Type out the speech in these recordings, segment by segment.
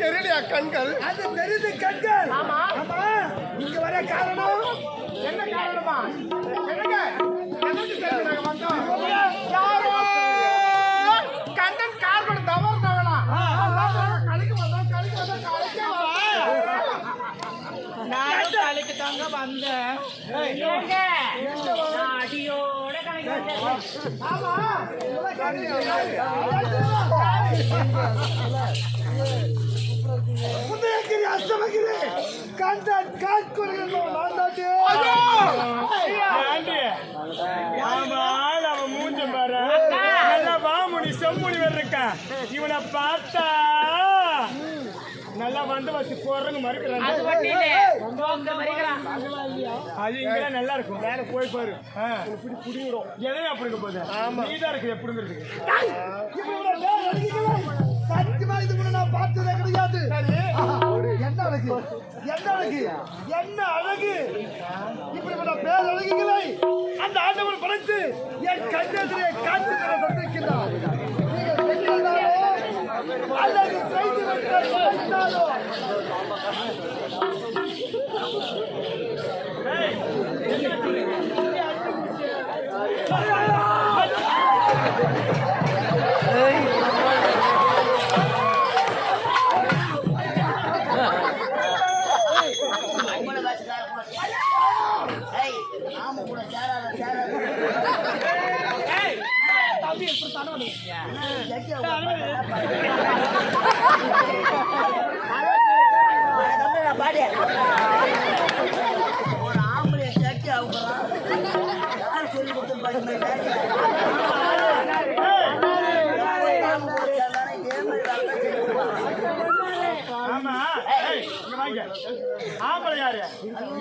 தெரியலையா கண்கள்? அது தெரியுது கண்கள். ஆமா. ஆமா. இங்க வர காரணம் என்ன காரணமா என்னங்க கண்ணன் கார்பன் தவறுனவனா கழிக்கு வந்தோம் கழிக்கு வந்தோம் கழிக்க நானும் கலைக்கு தாங்க வந்தேன் அடியோட கலைக்கு ஆமா உதயகிரி அஸ்தமகிரி கண்டன் காட்குறைகள் நான் தாண்டே ஆண்டி, ஆமா, அவன் மூஞ்ச பாரு. நல்லா வாமுனி, செம்முனி வேற இருக்கான். இவனை பார்த்தா நல்லா வந்து வச்சு குரங்கு மறுக்கிறான் அது மட்டும் அது நல்லா இருக்கும் வேற போய் பாரு ஆ. எதையும் அப்படி இருக்க போகுது நீதான் இருக்கு சத்தியமா இது நான் பார்த்ததே கிடையாது அழகு என்ன அழகு என்ன அழகு? இப்படிப்பட்ட பேர் அழகுகளை அந்த ஆண்டவர் படைத்து என் கண்ணெதிரே காட்சி தந்திருக்கிறார் நீங்கள் பெண்களாலோ செய்து வைத்தாலோ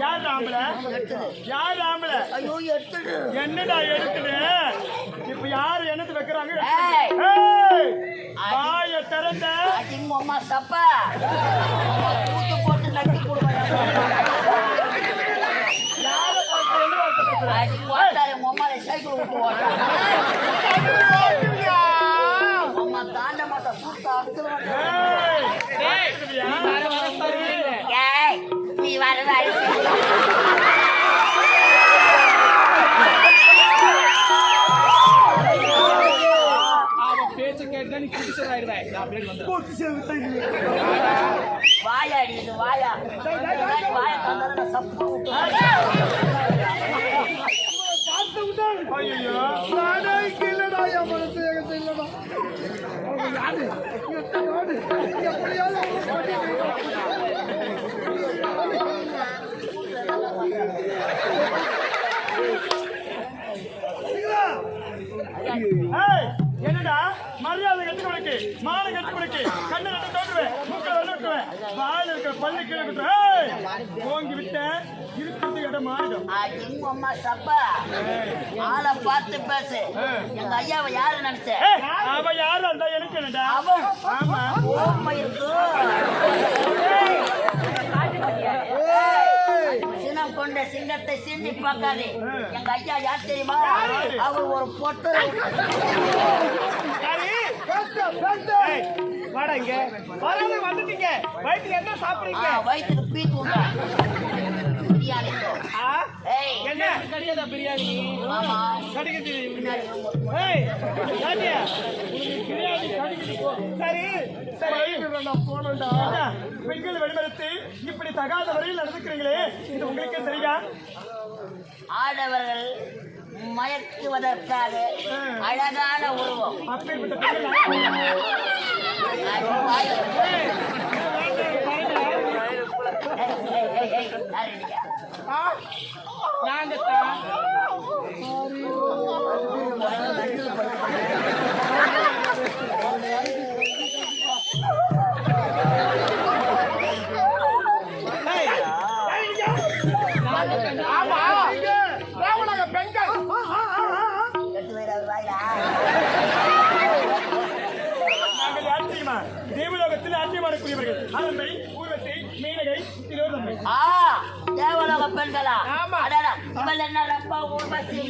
யார் ஆம்பளை யார்? ஆம்பளை? ஐயோ எடுத்துடு. என்னடா எடுத்துடு? இப்ப யாரு என்னது வைக்கிறாங்க? வாய திறந்த. அம்மா சப்பா. நீ வர வயசு கேட்டு நீ குடிச்சதாயிருவேன் அப்படியே அப்படியே வந்தேன் வாயாடி இது வாயா. வாயா தந்தான சப்பு என்னடா? மரியாதை கட்டி கொடுக்கு மாலை கட்டி கொடுக்கு வாயில இருக்கிற பல்லு கீழே குத்துவேன். ஏய் ஓங்கி விட்ட இருக்கிறது இடம் மாறிடும் எங்க அம்மா சப்பா. ஆளை பார்த்து பேசு. எங்க ஐயாவை யாரு நினைச்ச? அவ யாரு அந்த எனக்கு என்னடா? அவன் ஆமா. ஓமை இருக்கு. சினம் கொண்ட சிங்கத்தை சீண்டி பார்க்காதே. எங்க ஐயா யார் தெரியுமா? அவர் ஒரு பொட்டு. வாடா இங்க. வராத வந்துட்டீங்க. வயிற்றுல என்ன சாப்பிடுறீங்க? வயிற்றுக்கு பீ தூண்டா பிரியாணி. என்ன? கிடையாதா பிரியாணி? ஆமா. கடிக்குது ஏய் உனக்கு பிரியாணி கடிக்குது போ. சரி சரி. நான் போனோம்டா பெண்கள் வெளிமறுத்து இப்படி தகாத வரையில் நடந்துக்கிறீங்களே. இது உங்களுக்கு சரியா? ஆடவர்கள் மயக்குவதற்காக அழகான உருவம். அப்பேற்பட்ட நான் அரம்பை ஊர்வசி மீனகை திரோதமை ஆ, தேவலோக பெண்களா? அடடா, இவள் என்ன ரொம்ப ஊர்வசி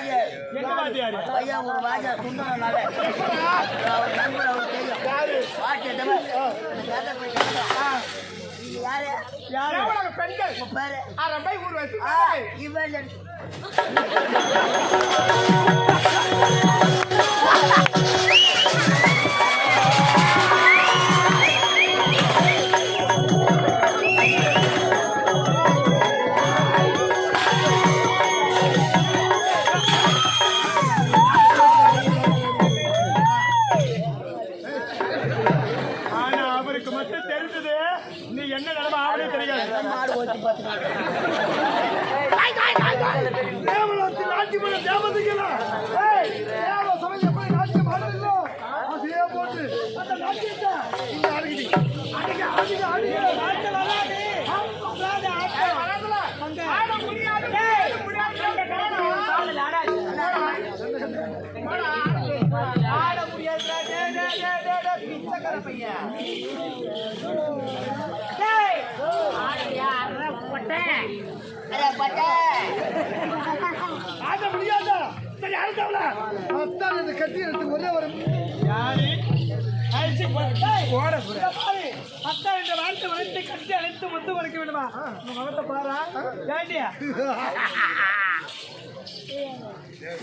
வாஜர். என்ன வாத்தியாரு ஐயா, ஒரு. அவர் நண்பர் தெரியும். வாத்தியார் யாரு? யாரு பெண்கள் பேரு? ஆ, இவள் தெரியாது மாடு பண்ண தேவதைகளா? தேவ சபையில் எப்படி நாட்டியம் ஆடுறீங்களோ, அதே போன்று அந்த நாட்டியத்தை இங்க ஆடுகிறீ. அடிங்க, அடிங்க, அடிங்க. ஆட்கள் வராது. ஆட முடியாது முடியாது, முடியாது பொட்டே அடே, ஆட முடியாதா? சரி, அடுத்தவள. அத்தான் இந்த கத்தி எடுத்து ஒரே ஒரு யாரு ஆயிடுச்சு, போ. ஓட போற. அக்கா இந்த வாழ்த்து வாழ்த்து கட்டி அழைத்து முத்து வரைக்க வேண்டுமா உங்க முகத்தை பாரா ஏண்டியா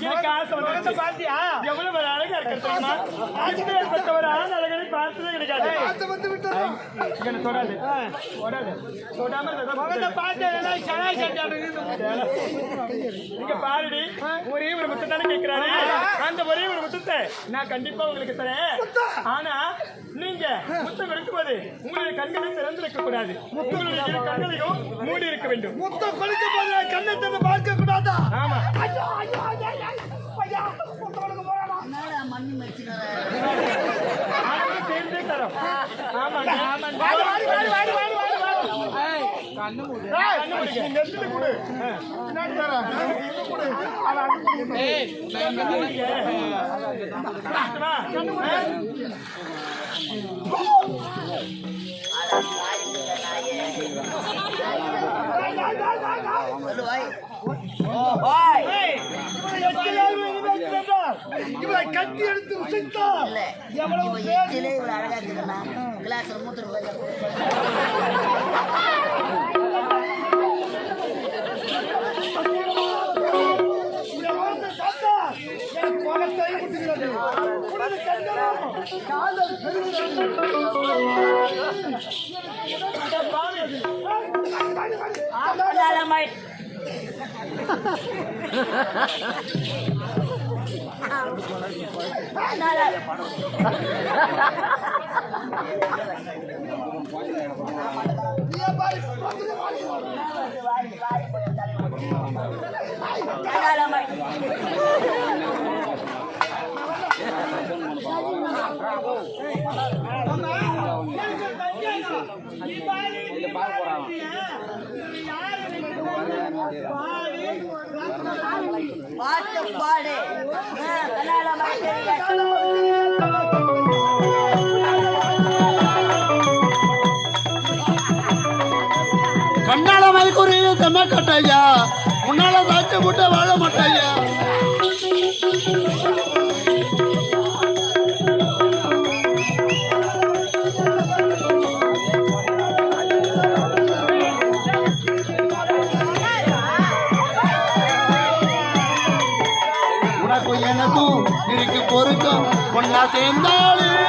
எனக்கு ஆசை வந்து பாத்தியா எவ்வளவு ஒரு அழகா இருக்க தெரியுமா? இப்பேற்பட்ட ஒரு ஆண் அழகனை பார்த்ததே கிடைக்காது பார்த்து வந்து விட்டதா இங்க தொடாது? தொடாது. தொடாம முகத்தை பார்த்தேன்னா சனாய் சட்டாடு நீங்க பாருடி ஒரே ஒரு முத்தம் தானே கேட்கிறாரு அந்த ஒரே ஒரு முத்தத்தை நான் கண்டிப்பா உங்களுக்கு தரேன். ஆனா நீங்க முத்தம் கொடுக்கும்போது உங்களுடைய கண்களை திறந்திருக்க கூடாது உங்களுடைய இரு கண்களையும் மூடி இருக்க வேண்டும். முத்தம் கொடுக்கும் போது கண்ணை திறந்து பார்க்க கூடாதா ஆமா சேர்ந்தே தரோம். ஆமாங்க ஆமாங்க கண்ணு முடிக்க நீ நெத்தில கொடு பின்னாடி தர இது கொடு அவன் அது கொடு சொல்லுவாய் ஓ பாய் இவரை கட்டி எடுத்து உசைத்தார் இல்ல எவ்வளவு இவன் பேர் எச்சிலே இவ்வளவு அழகா இருக்குதுன்னா கிளாஸ்ல மூத்திரம் போய் இந்த வார்த்தை சாத்தார் எனக்கு பாட்டு பாடு கலாலமை கண்ணால மயக்குரிய செம்ம கட்டையா? முன்னால சாட்சி முட்டை வாழ மாட்டையா? haciendo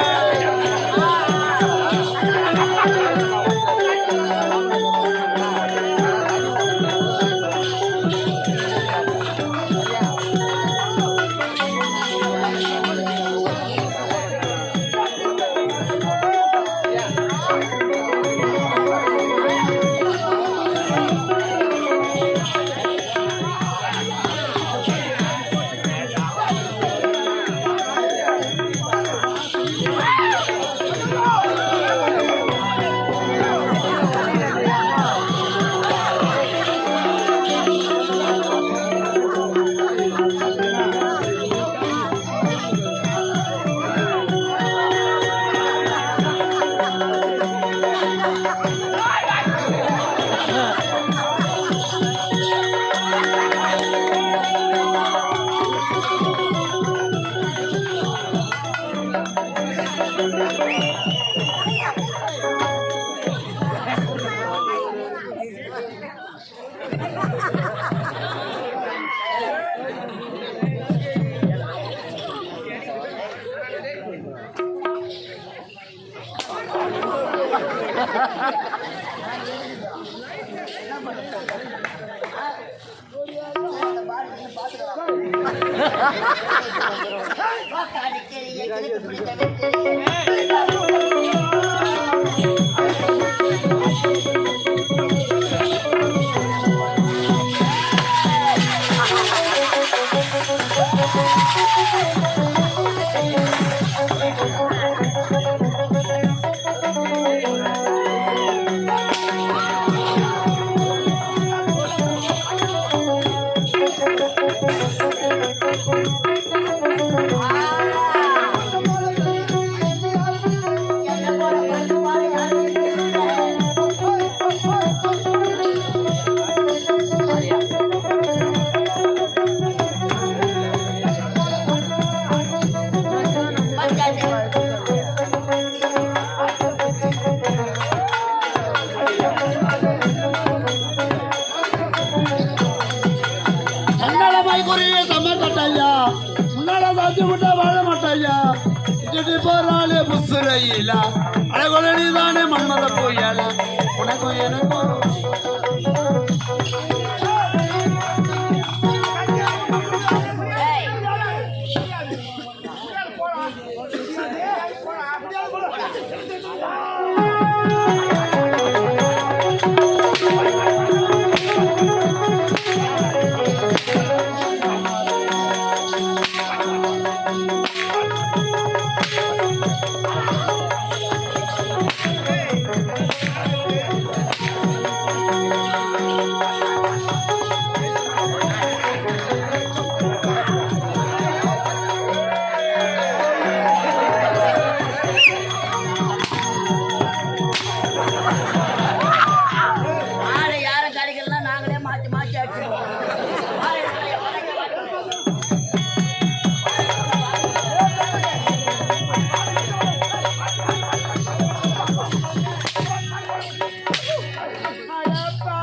சேர்ந்தாலே ಮುಸುರೈಲ ಅಳಗೊಳಲಿದಾನೆ ಮನ್ಮದ ಪೋಯಲ ಉಣಗು ಏನೋ